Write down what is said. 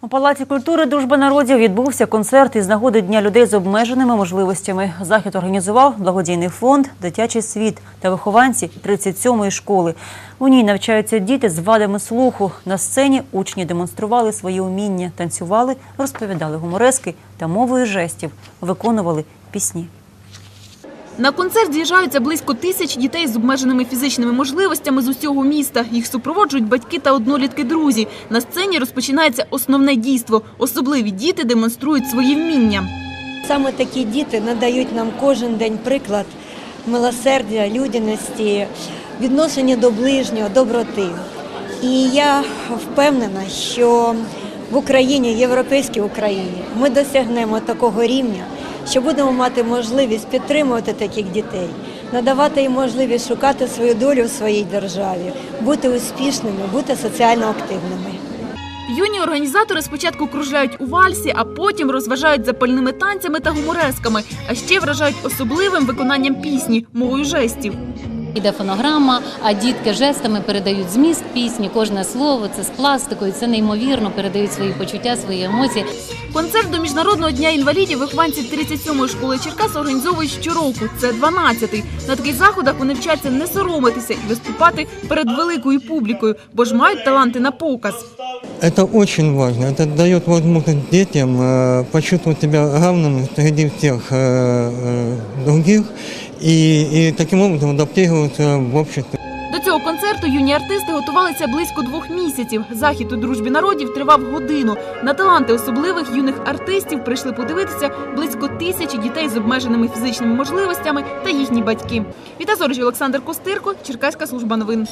У Палаці культури Дружба народів відбувся концерт із нагоди Дня людей з обмеженими можливостями. Захід організував благодійний фонд Дитячий світ та вихованці 37-ї школи. У ній навчаються діти з вадами слуху. На сцені учні демонстрували свої уміння, танцювали, розповідали гуморески та мовою жестів, виконували пісні. На концерт з'їжджаються близько тисяч дітей з обмеженими фізичними можливостями з усього міста. Їх супроводжують батьки та однолітки друзі. На сцені розпочинається основне дійство. Особливі діти демонструють свої вміння. Саме такі діти надають нам кожен день приклад милосердя, людяності, відношення до ближнього, доброти. І я впевнена, що в Україні, європейській Україні, ми досягнемо такого рівня, що будемо мати можливість підтримувати таких дітей, надавати їм можливість шукати свою долю в своїй державі, бути успішними, бути соціально активними. Юні організатори спочатку кружляють у вальсі, а потім розважають запальними танцями та гуморесками, а ще вражають особливим виконанням пісні мовою жестів. Іде фонограма, а дітки жестами передають зміст пісні, кожне слово це з пластикою, це неймовірно передають свої почуття, свої емоції. Концерт до міжнародного дня інвалідів вихованці 37-ї школи Черкас організовують щороку. Це 12-й. На таких заходах вони вчаться не соромитися і виступати перед великою публікою, бо ж мають таланти на показ. Это очень важно. Это дает возможность детям э, почувствовать себя равным среди всех э, э, других и, и таким образом адаптироваться в обществе. До цього концерту юні артисти готувалися близько двох місяців. Захід у дружбі народів тривав годину. На таланти особливих юних артистів прийшли подивитися близько тисячі дітей з обмеженими фізичними можливостями та їхні батьки. Віта Зорич, Олександр Костирко, Черкаська служба новин.